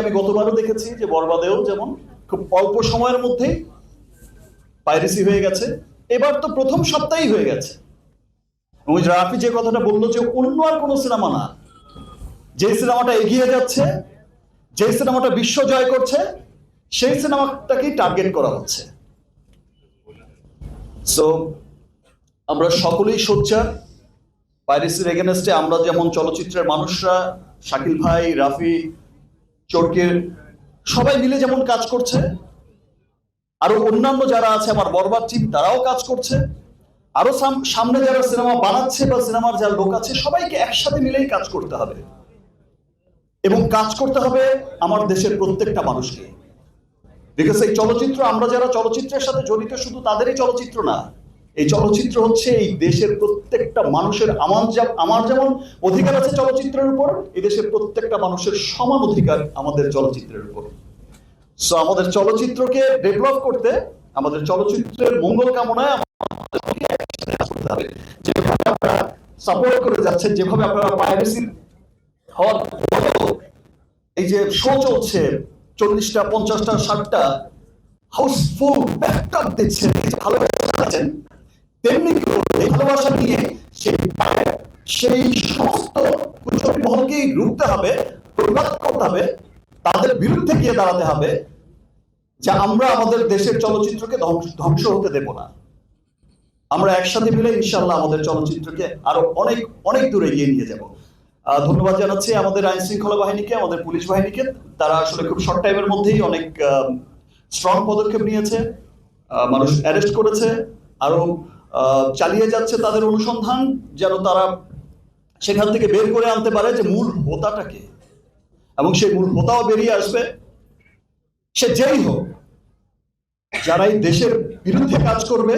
আমি গতবারও দেখেছি যে বরবাদেও যেমন খুব অল্প সময়ের মধ্যেই পাইরেসি হয়ে গেছে। এবার তো প্রথম সপ্তাহেই হয়ে গেছে। ওই রাফি যে কথাটা বলল যে অন্য আর কোনো সিনেমা না। যে সিনেমাটা এগিয়ে যাচ্ছে যে সিনেমাটা বিশ্ব জয় করছে, সেই সিনেমাটাকেই টার্গেট করা হচ্ছে। সো আমরা সকলেই সোচ্চার। পাইরেসির এগেনস্টে আমরা যেমন চলচ্চিত্রের মানুষরা, শাকিল ভাই, রাফি চরকের সবাই মিলে যেমন কাজ করছে, আরও অন্যান্য যারা আছে আমার বরবাদ টিম তারাও কাজ করছে, আরও সাম- সামনে যারা সিনেমা বানাচ্ছে বা সিনেমার যারা লোক আছে, সবাইকে একসাথে মিলেই কাজ করতে হবে। এবং কাজ করতে হবে আমার দেশের প্রত্যেকটা মানুষকে। বিকজ এই চলচ্চিত্র, আমরা যারা চলচ্চিত্রের সাথে জড়িত, শুধু তাদেরই চলচ্চিত্র না এই চলচ্চিত্র হচ্ছে এই দেশের প্রত্যেকটা মানুষের আমার আমার যেমন অধিকার আছে চলচ্চিত্রের উপর, এই দেশের প্রত্যেকটা মানুষের সমান অধিকার আমাদের চলচ্চিত্রের উপর। সো আমাদের চলচ্চিত্রকে ডেভেলপ করতে, আমাদের চলচ্চিত্রের মঙ্গল কামনায় আপনারা সাপোর্ট করে যাচ্ছেন যেভাবে আপনারা পাইরেসি হওয়ার এই যে শো চলছে, চল্লিশটা, পঞ্চাশটা, ষাটটা হাউসফুল ব্যাকআপ দিচ্ছেন ভালোবাসা আছেন তেমনি এই ভালোবাসা নিয়ে সেই সেই সমস্ত কুচুরি মহলকেই রুখতে হবে প্রতিবাদ করতে হবে, তাদের বিরুদ্ধে গিয়ে দাঁড়াতে হবে, যে আমরা আমাদের দেশের চলচ্চিত্রকে ধ্বংস- হতে দেব না। আমরা একসাথে মিলে ইনশাল্লাহ আমাদের চলচ্চিত্রকে আরও অনেক অনেক দূরে এগিয়ে নিয়ে যাব। ধন্যবাদ জানাচ্ছি আমাদের আইন শৃঙ্খলা বাহিনীকে, আমাদের পুলিশ বাহিনীকে। তারা আসলে খুব শর্ট টাইমের মধ্যেই অনেক স্ট্রং পদক্ষেপ নিয়েছে। মানুষ অ্যারেস্ট করেছে। আরও চালিয়ে যাচ্ছে তাদের অনুসন্ধান, যেন তারা সেখান থেকে বের করে আনতে পারে যে মূল হোতাটাকে এবং সেই মূল হোতাও বেরিয়ে আসবে। সে যেই হোক যারাই দেশের বিরুদ্ধে কাজ করবে,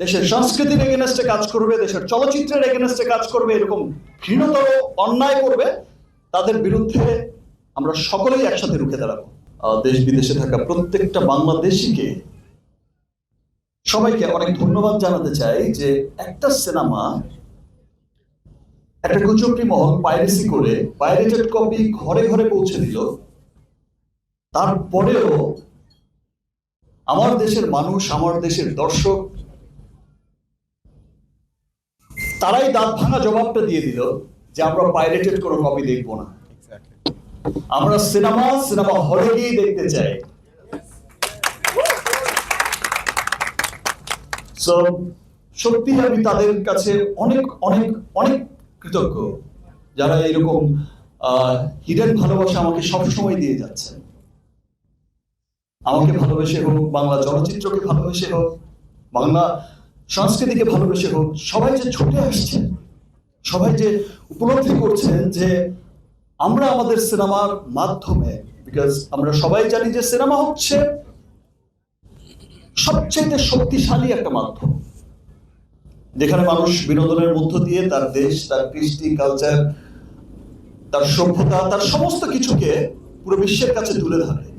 দেশের সংস্কৃতির এগেনস্টে কাজ করবে, দেশের চলচ্চিত্রের এগেনস্টে কাজ করবে, এরকম ঘৃণতর অন্যায় করবে, তাদের বিরুদ্ধে আমরা সকলেই একসাথে রুখে দাঁড়াবো। দেশ বিদেশে থাকা প্রত্যেকটা বাংলাদেশিকে সবাইকে অনেক ধন্যবাদ জানাতে চাই যে একটা সিনেমা একটা কুচক্রি মহল পাইরেসি করে পাইরেটেড কপি ঘরে ঘরে পৌঁছে দিল। তারপরেও আমার দেশের মানুষ আমার দেশের দর্শক তারাই দাঁত ভাঙা জবাবটা দিয়ে দিল যে আমরা পাইরেটেড কোনো কপি দেখব না। আমরা সিনেমা সিনেমা হলে গিয়ে দেখতে চাই। সো সত্যি আমি তাদের কাছে অনেক অনেক অনেক কৃতজ্ঞ, যারা এরকম হিডেন ভালোবাসা আমাকে সবসময় দিয়ে যাচ্ছেন আমাকে ভালোবেসে হোক, বাংলা চলচ্চিত্রকে ভালোবেসে হোক, বাংলা সংস্কৃতিকে ভালোবেসে হোক, সবাই যে ছুটে আসছে, সবাই যে উপলব্ধি করছেন যে আমরা আমাদের সিনেমার মাধ্যমে বিকজ আমরা সবাই জানি যে সিনেমা হচ্ছে সবচেয়ে শক্তিশালী একটা মাধ্যম। যেখানে মানুষ বিনোদনের মধ্য দিয়ে তার দেশ, তার কৃষ্টি কালচার তার সভ্যতা, তার সমস্ত কিছুকে পুরো বিশ্বের কাছে তুলে ধরে।